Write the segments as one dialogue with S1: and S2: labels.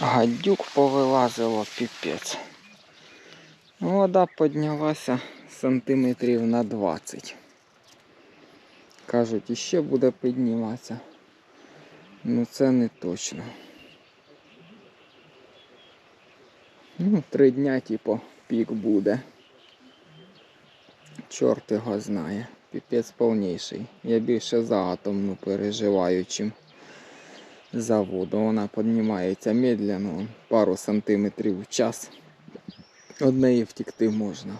S1: Гадюк повилазило піпець. Вода піднялася сантиметрів на 20. Кажуть, іще буде підніматися. Ну це не точно. Ну, три дня, типу, пік буде. Чорт його знає. Піпець повніший. Я більше за атомну переживаю, чим за воду. Вона піднімається медленно, пару сантиметрів в час. Од неї втікти можна.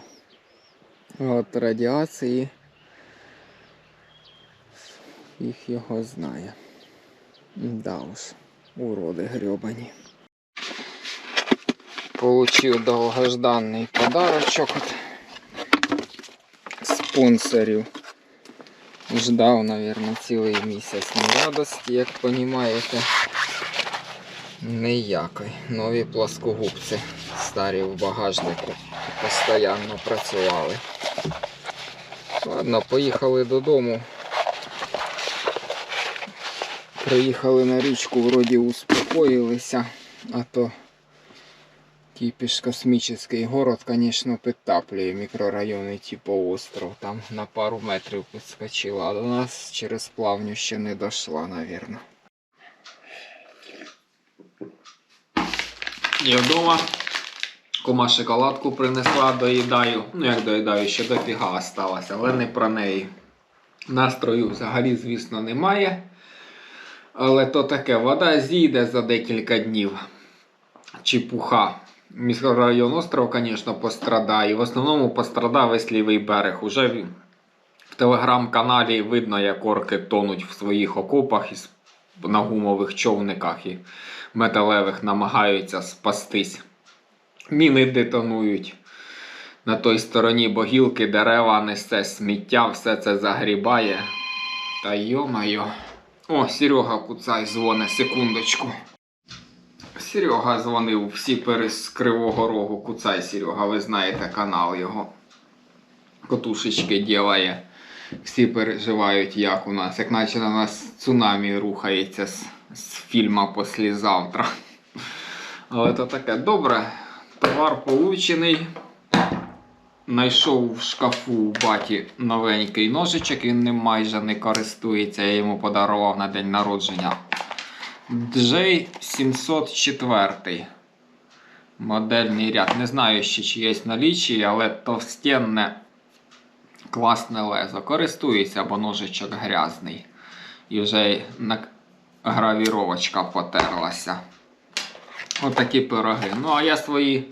S1: От радіації їх його знає. Да уж, уроди грьобані. Получив довгожданий подарочок від спонсорів. Ждав, мабуть, цілий місяць нерадості, як розумієте. Ніякої. Нові плоскогубці старі в багажнику. Постоянно працювали. Ладно, поїхали додому. Приїхали на річку, вроді успокоїлися, а то кипиш космічний город, звісно, підтаплює мікрорайони, типу остров. Там на пару метрів підскочила, а до нас через плавню ще не дійшла, мабуть.
S2: Я вдома. Кома шоколадку принесла, доїдаю. Ну як доїдаю, ще дофіга осталася, але не про неї. Настрою взагалі, звісно, немає. Але то таке, вода зійде за декілька днів. Чепуха. Міськрайон остров, звісно, пострадає. В основному пострадав весь лівий берег. Уже в- телеграм-каналі видно, як орки тонуть в своїх окопах із на гумових човниках і металевих намагаються спастись. Міни детонують. На той стороні богілки, дерева несе сміття, все це загрібає. Та йо-майо. О, Серега Куцай дзвоне, секундочку. Серега дзвонив всі перез Кривого Рогу. Куцай Серега, ви знаєте канал його. Котушечки ділає. Всі переживають, як у нас, як наче на нас цунамі рухається з, з фільма «Послізавтра». Але то таке добре. Товар получений. Знайшов в шкафу у баті новенький ножичок, він ним майже не користується, я йому подарував на день народження. J704. Модельний ряд. Не знаю ще чи є налічі, але товстенне класне лезо. Користується, бо ножичок грязний. І вже гравіровочка потерлася. Отакі пироги. Ну, а я свої.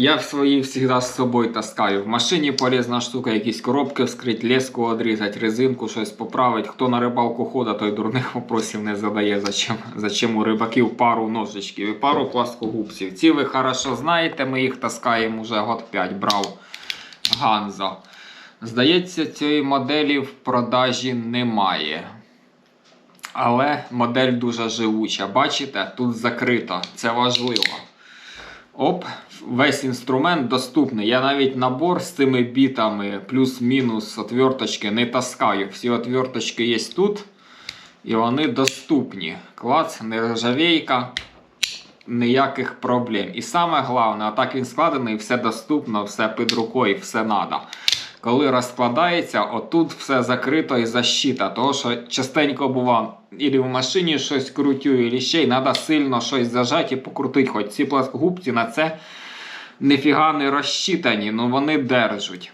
S2: Я в завжди з собою таскаю. В машині полезна штука, якісь коробки вскрити, леску одрізати, резинку, щось поправити. Хто на рибалку ходить, той дурних вопросів не задає, зачем, зачем у рибаків пару ножичків і пару пласкогубців. Ці ви хорошо знаєте, ми їх таскаємо вже год 5 брав Ганзо. Здається, цієї моделі в продажі немає. Але модель дуже живуча. Бачите, тут закрито. Це важливо. Оп, весь інструмент доступний. Я навіть набор з цими бітами, плюс-мінус отверточки не таскаю. Всі отверточки є тут. І вони доступні. Клац, нержавейка, ніяких проблем. І саме головне, отак він складений, все доступно, все під рукою, все надо. Коли розкладається, отут все закрито і защита. Того, що частенько бува, і в машині щось крутю, і ще й треба сильно щось зажати і покрутити. Хоч ці пласкогубці на це ніфіга не розчитані, ну вони держать.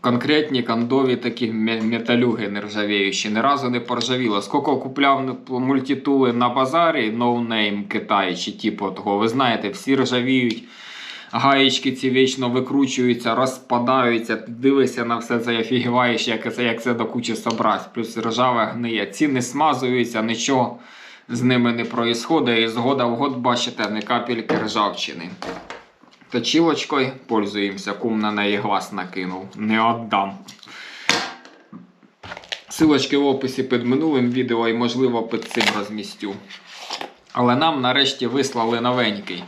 S2: Конкретні кондові такі металюги нержавіючі. Ні разу не поржавіло. Скільки купляв мультитули на базарі, ноунейм Китай чи типу того, ви знаєте, всі ржавіють. Гаєчки ці вічно викручуються, розпадаються. Ти дивишся на все це офігіваєш, як це, як це до кучі собрати. Плюс ржаве гниє. Ці не смазуються, нічого з ними не проїсходить. І згода в год бачите, не капельки ржавчини. Точилочкою пользуємося, кум на неї глаз накинув. Не віддам. Силочки в описі під минулим відео і, можливо, під цим розмістю. Але нам нарешті вислали новенький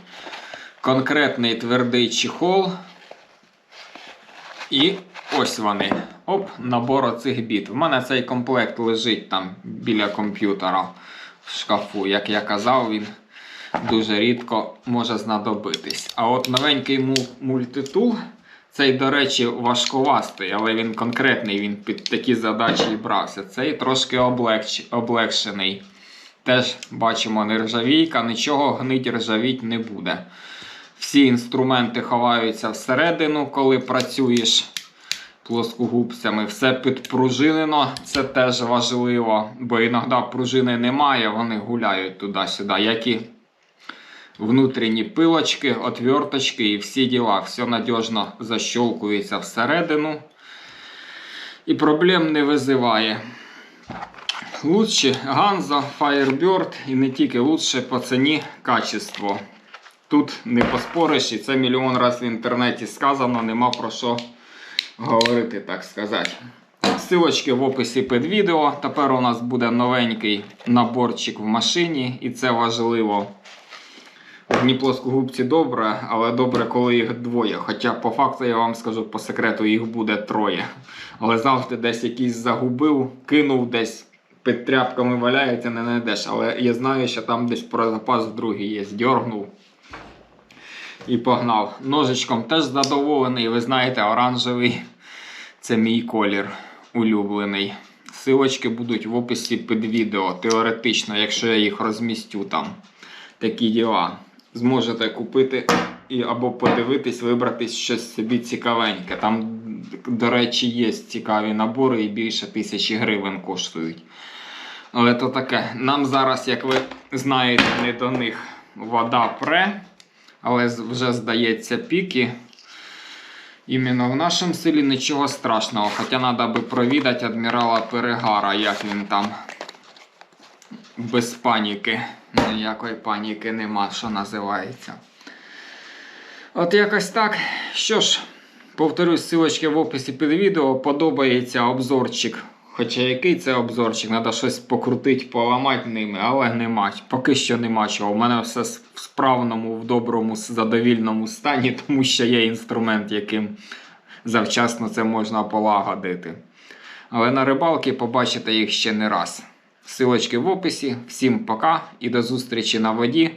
S2: конкретний твердий чехол. І ось вони. Оп, набор оцих біт. В мене цей комплект лежить там біля комп'ютера в шкафу. Як я казав, він дуже рідко може знадобитись. А от новенький мультитул, цей, до речі, важковастий, але він конкретний, він під такі задачі і брався. Цей трошки облегч... облегшений. Теж бачимо нержавійка, нічого гнить ржавіть не буде. Всі інструменти ховаються всередину, коли працюєш плоскогубцями. Все підпружинено, це теж важливо, бо іноді пружини немає, вони гуляють туди-сюди, як і внутрішні пилочки, отверточки і всі діла. Все надіжно защолкується всередину і проблем не визиває. Лучше Ганза, Firebird і не тільки лучше по ціні качество. Тут не поспориш, і це мільйон разів в інтернеті сказано, нема про що говорити, так сказати. Силочки в описі під відео. Тепер у нас буде новенький наборчик в машині, і це важливо. Одні плоскогубці добре, але добре, коли їх двоє. Хоча по факту я вам скажу по секрету, їх буде троє. Але завжди десь якийсь загубив, кинув десь під тряпками валяється, не знайдеш. Але я знаю, що там десь про запас другий є. Здьоргнув і погнав. Ножичком теж задоволений. Ви знаєте, оранжевий це мій колір улюблений. Силочки будуть в описі під відео. Теоретично, якщо я їх розмістю там. Такі діла. Зможете купити і або подивитись, вибрати щось собі цікавеньке. Там, до речі, є цікаві набори і більше тисячі гривень коштують. Але то таке. Нам зараз, як ви знаєте, не до них вода пре, але вже здається піки. Іменно в нашому селі нічого страшного. Хоча треба би провідати адмірала Перегара, як він там без паніки. Ніякої паніки нема, що називається. От якось так. Що ж, повторюсь, ссылочки в описі під відео. Подобається обзорчик. Хоча який це обзорчик, треба щось покрутити, поламати ними, але нема. Поки що нема чого. У мене все в справному, в доброму, задовільному стані, тому що є інструмент, яким завчасно це можна полагодити. Але на рибалки побачите їх ще не раз. Силочки в описі. Всім пока і до зустрічі на воді.